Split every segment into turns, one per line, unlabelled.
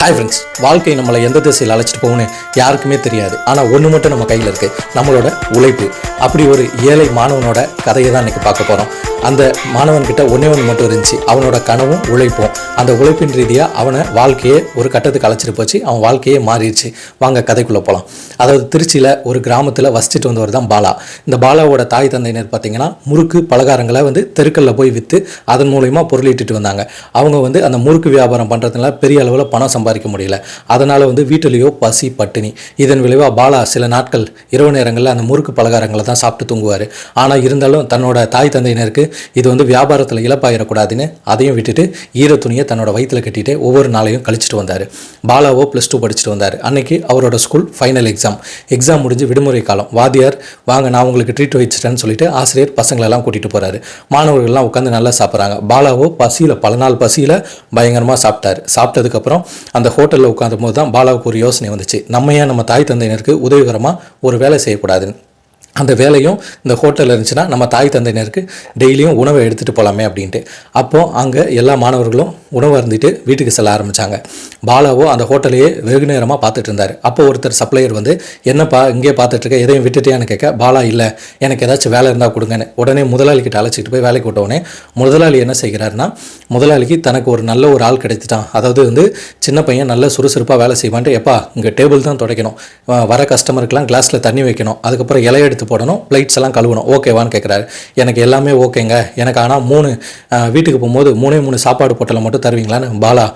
Hi friends வாழ்க்கை நம்மளை எந்த திசையில் அழைச்சிட்டு போகணும்னு யாருக்குமே தெரியாது. ஆனால் ஒன்று மட்டும் நம்ம கையில் இருக்குது நம்மளோட உழைப்பு. அப்படி ஒரு ஏழை மாணவனோட கதையை தான் இன்றைக்கி பார்க்க போகிறோம் அந்த மாணவன்கிட்ட ஒன்னே ஒன்று மட்டும் இருந்துச்சு. அவனோட கனவும் உழைப்பும். அந்த உழைப்பின் ரீதியாக அவனை வாழ்க்கையே ஒரு கட்டத்துக்கு அழைச்சிட்டு போச்சு. அவன் வாழ்க்கையே மாறிடுச்சு. வாங்க கதைக்குள்ளே போகலாம் அதாவது திருச்சியில் ஒரு கிராமத்தில் வசிச்சுட்டு வந்தவர் தான் பாலா. இந்த பாலாவோட தாய் தந்தையினர் பார்த்தீங்கன்னா முறுக்கு பலகாரங்களை வந்து தெருக்களில் போய் விற்று அதன் மூலயமா பொருளீட்டிட்டு வந்தாங்க. அவங்க வந்து அந்த முறுக்கு வியாபாரம் பண்ணுறதுனால பெரிய அளவில் பணம் சம்பாதிக்க முடியல. அதனால் வந்து வீட்டிலேயோ பசி பட்டினி. இதன் விளைவாக பாலா சில நாட்கள் இரவு நேரங்களில் அந்த முறுக்கு பலகாரங்களை தான் சாப்பிட்டு தூங்குவார். ஆனால் இருந்தாலும் தன்னோட தாய் தந்தையினருக்கு இது வந்து வியாபாரத்தில் இழப்பாயிடக்கூடாதுன்னு அதையும் விட்டுட்டு ஈர துணியை தன்னோட வயிற்றில் கட்டிட்டு ஒவ்வொரு நாளையும் கழிச்சிட்டு வந்தார். பாலாவோ ப்ளஸ் டூ படிச்சுட்டு வந்தார். அன்னைக்கு அவரோட ஸ்கூல் ஃபைனல் எக்ஸாம் எக்ஸாம் முடிஞ்சு விடுமுறை காலம். வாத்தியார் வாங்க நான் உங்களுக்கு ட்ரீட் வச்சுட்டேன்னு சொல்லிட்டு ஆசிரியர் பசங்களெல்லாம் கூட்டிகிட்டு போகிறாரு மாணவர்கள்லாம் உட்காந்து நல்லா சாப்பிட்றாங்க. பாலாவோ பசியில் பல நாள் பசியில் பயங்கரமாக சாப்பிட்டாரு. சாப்பிட்டதுக்கப்புறம் அந்த ஹோட்டலில் உட்காந்தும் போது தான் பாலாவுக்கு ஒரு யோசனை வந்துச்சு. நம்ம ஏன் நம்ம தாய் தந்தையினருக்கு உதவிகரமாக ஒரு வேலை செய்யக்கூடாதுன்னு? அந்த வேலையும் இந்த ஹோட்டலில் இருந்துச்சுன்னா நம்ம தாய் தந்தையினருக்கு டெய்லியும் உணவை எடுத்துகிட்டு போகலாமே அப்படின்ட்டு. அப்போது அங்கே எல்லா மாணவர்களும் உணவு அருந்திட்டு வீட்டுக்கு செல்ல ஆரம்பித்தாங்க பாலாவோ அந்த ஹோட்டலையே வெகு நேரமாக பார்த்துட்டு இருந்தார் அப்போ ஒருத்தர் சப்ளையர் வந்து என்னப்பா இங்கே பார்த்துட்டு இருக்க எதையும் விட்டுட்டியான்னு கேட்க பாலா இல்லை எனக்கு ஏதாச்சும் வேலை இருந்தால் கொடுங்கன்னு. உடனே முதலாளிக்கிட்ட அழைச்சிட்டு போய் வேலைக்கு விட்டோடனே முதலாளி என்ன செய்கிறாருன்னா முதலாளிக்கு தனக்கு ஒரு நல்ல ஒரு ஆள் கிடைச்சிட்டான் அதாவது வந்து சின்ன பையன் நல்ல சுறுசுறுப்பாக வேலை செய்வான்ட்டு எப்பா இங்கே டேபிள் தான் துடைக்கணும். வர கஸ்டமருக்கெலாம் கிளாஸில் தண்ணி வைக்கணும். அதுக்கப்புறம் இலைய எடுத்து போடணும் பிளேட்ஸ் எல்லாம் கழுவணும். ஓகேவான்னு கேட்குறாரு. எனக்கு எல்லாமே ஓகேங்க. எனக்கு ஆனால் மூணு வீட்டுக்கு போகும்போது மூணே மூணு சாப்பாடு போட்டலை மட்டும் தருவீங்களான்னு? பாலா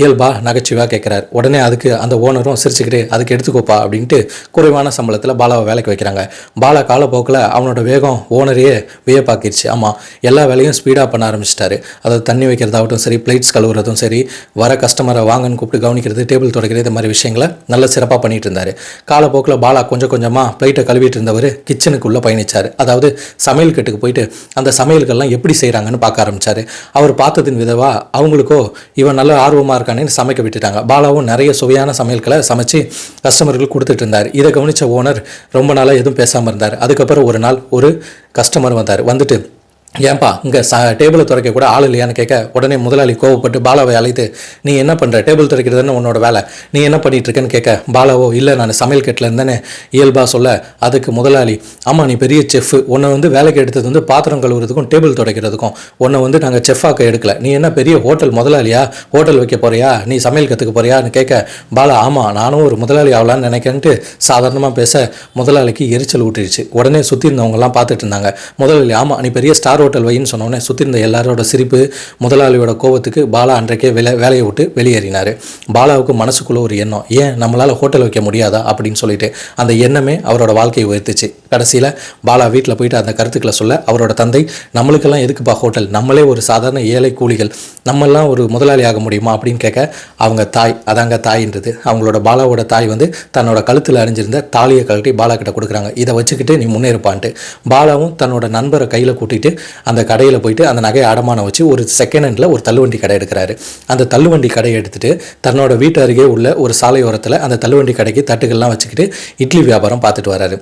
இயல்பா நகைச்சுவையாக கேட்குறாரு உடனே அதுக்கு அந்த ஓனரும் சிரிச்சுக்கிட்டு அதுக்கு எடுத்துக்கோப்பா அப்படின்ட்டு குறைவான சம்பளத்தில் பாலாவை வேலைக்கு வைக்கிறாங்க. பாலா காலப்போக்கில் அவனோட வேகம் ஓனரையே வியப்பாக்கிடுச்சு ஆமாம் எல்லா வேலையும் ஸ்பீடாக பண்ண ஆரம்பிச்சிட்டாரு. அதாவது தண்ணி வைக்கிறதாகட்டும் சரி பிளேட்ஸ் கழுவுறதும் சரி வர கஸ்டமரை வாங்கன்னு கூப்பிட்டு கவனிக்கிறது டேபிள் துடைக்கிறது இது மாதிரி விஷயங்களை நல்ல சிறப்பாக பண்ணிட்டு இருந்தார். காலப்போக்கில் பாலா கொஞ்சம் கொஞ்சமாக பிளேட்டை கழுவிட்டு இருந்தவர் கிச்சனுக்குள்ளே பயணிச்சார். அதாவது சமையல் கட்டுக்கு போயிட்டு அந்த சமையல்கள்லாம் எப்படி செய்கிறாங்கன்னு பார்க்க ஆரம்பித்தார் அவர் பார்த்ததின் விதவா அவங்களுக்கோ இவன் நல்ல ஆர்வமாக இருக்கானேன்னு சமைக்க விட்டுட்டாங்க. பாலாவும் நிறைய சுவையான சமையல்களை சமைச்சு கஸ்டமர்களுக்கு கொடுத்துட்டு இருந்தார். இதை கவனித்த ஓனர் ரொம்ப நாளாக எதுவும் பேசாமல் இருந்தார். அதுக்கப்புறம் ஒரு நாள் ஒரு கஸ்டமர் வந்தார். வந்துட்டு ஏன்பா இங்கே ச டேபிளை துறைக்க கூட ஆள் இல்லையான்னு கேட்க உடனே முதலாளி கோவப்பட்டு பாலாவை அழைத்து நீ என்ன பண்ணுற டேபிள் துடைக்கிறதுன்னு உன்னோட வேலை. நீ என்ன பண்ணிட்டு இருக்கேன்னு கேட்க பாலாவோ இல்லை நான் சமையல் கட்டில் இருந்தேன்னு இயல்பாக சொல்ல அதுக்கு முதலாளி ஆமாம் நீ பெரிய செஃப் உன்னை வந்து வேலைக்கு எடுத்தது வந்து பாத்திரம் கழுவுறதுக்கும் டேபிள் துடைக்கிறதுக்கும். உன்னை வந்து நாங்கள் செஃப்பாக்க எடுக்கல. நீ என்ன பெரிய ஹோட்டல் முதலாளியா? ஹோட்டல் வைக்க போறியா? நீ சமையல் கற்றுக்க போறியான்னு கேட்க பாலா ஆமாம் நானும் ஒரு முதலாளி ஆகலான்னு நினைக்கிறேன்ட்டு சாதாரணமாக பேச முதலாளிக்கு எரிச்சல் ஊட்டிடுச்சு. உடனே சுற்றி இருந்தவங்கலாம் பார்த்துட்டு இருந்தாங்க. முதலாளி ஆமாம் நீ பெரிய ஸ்டார் ஹோட்டல் வைன்னு சொன்னோடனே சுற்றி இருந்த எல்லாரோட சிரிப்பு முதலாளியோட கோபத்துக்கு பாலா அன்றைக்கே வேலை வேலையை விட்டு வெளியேறினார். பாலாவுக்கு மனசுக்குள்ள ஒரு எண்ணம் ஏன் நம்மளால் ஹோட்டல் வைக்க முடியாதா? அப்படின்னு சொல்லிட்டு அந்த எண்ணமே அவரோட வாழ்க்கையை உயர்த்துச்சு. கடைசியில் பாலா வீட்டில் போயிட்டு அந்த கருத்துக்களை சொல்ல அவரோட தந்தை நம்மளுக்கெல்லாம் எதுக்குப்பா ஹோட்டல்? நம்மளே ஒரு சாதாரண ஏழை கூலிகள் நம்மெல்லாம் ஒரு முதலாளி ஆக முடியுமா? அப்படின்னு கேட்க அவங்க தாய் அதாங்க தாயின்றது. அவங்களோட பாலாவோட தாய் வந்து தன்னோட கழுத்தில் அணிஞ்சிருந்த தாலியை கழட்டி பாலா கிட்ட கொடுக்குறாங்க. இதை வச்சுக்கிட்டு நீ முன்னேறுப்பான்ட்டு. பாலாவும் தன்னோட நண்பரை கையில் கூட்டிகிட்டு அந்த கடையில் போயிட்டு அந்த நகையை அடமானம் வச்சு ஒரு செகண்ட் ஹேண்டில் ஒரு தள்ளுவண்டி கடை எடுக்கிறாரு. அந்த தள்ளுவண்டி கடையை எடுத்துட்டு தன்னோட வீட்டு அருகே உள்ள ஒரு சாலையோரத்தில் அந்த தள்ளுவண்டி கடைக்கு தட்டுகள்லாம் வச்சுக்கிட்டு இட்லி வியாபாரம் பார்த்துட்டு வராரு.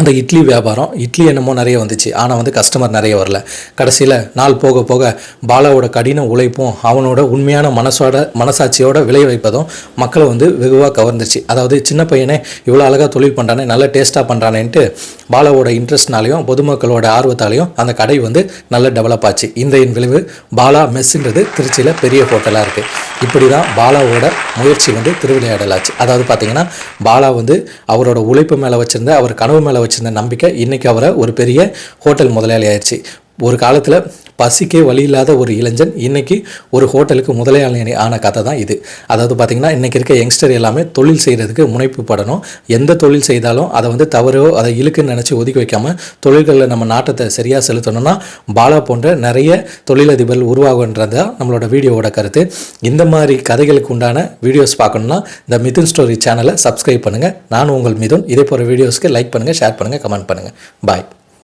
அந்த இட்லி வியாபாரம் இட்லி என்னமோ நிறைய வந்துச்சு. ஆனால் வந்து கஸ்டமர் நிறைய வரல. கடைசியில் நாள் போக போக பாலாவோட கடின உழைப்பும் அவனோட உண்மையான மனசோட மனசாட்சியோட விளைய வைப்பதும் மக்களை வந்து வெகுவாக கவர்ந்துச்சு. அதாவது சின்ன பையனே இவ்வளோ அழகாக தொழில் பண்ணுறானே நல்ல டேஸ்ட்டாக பண்ணுறானேன்ட்டு பாலாவோட இன்ட்ரெஸ்ட்னாலையும் பொதுமக்களோட ஆர்வத்தாலையும் அந்த கடை வந்து நல்ல டெவலப் ஆச்சு. இந்த என் விளைவு பாலா மெஸ்ஸுன்றது திருச்சியில் பெரிய ஹோட்டலாக இருக்குது இப்படி தான் பாலாவோட முயற்சி வந்து திருவிளையாடலாச்சு அதாவது பார்த்தீங்கன்னா பாலா வந்து அவரோட உழைப்பு மேலே வச்சுருந்த அவர் கனவு மேலே வச்சிருந்த நம்பிக்கை இன்னைக்கு அவரை ஒரு பெரிய ஹோட்டல் முதலாளி ஆயிடுச்சு. ஒரு காலத்தில் பசிக்கே வழி இல்லாத ஒரு இளைஞன் இன்னைக்கு ஒரு ஹோட்டலுக்கு முதலாளி ஆன கதை தான் இது. அதாவது பார்த்தீங்கன்னா இன்னைக்கு இருக்க யங்ஸ்டர் எல்லாமே தொழில் செய்கிறதுக்கு முனைப்பு படணும். எந்த தொழில் செய்தாலும் அதை வந்து தவறோ அதை இழுக்குன்னு நினச்சி ஒதுக்கி வைக்காமல் தொழில்களில் நம்ம நாட்டத்தை சரியாக செலுத்தணும்னா பாலா போன்ற நிறைய தொழிலதிபர்கள் உருவாகுன்றது தான் நம்மளோட வீடியோவோட கருத்து. இந்த மாதிரி கதைகளுக்கு உண்டான வீடியோஸ் பார்க்கணுன்னா இந்த மிதுன் ஸ்டோரி சேனலை சப்ஸ்கிரைப் பண்ணுங்கள் நான் உங்கள் மிதுன். இதே போகிற வீடியோஸ்க்கு லைக் பண்ணுங்கள் ஷேர் பண்ணுங்கள் கமெண்ட் பண்ணுங்கள் பாய்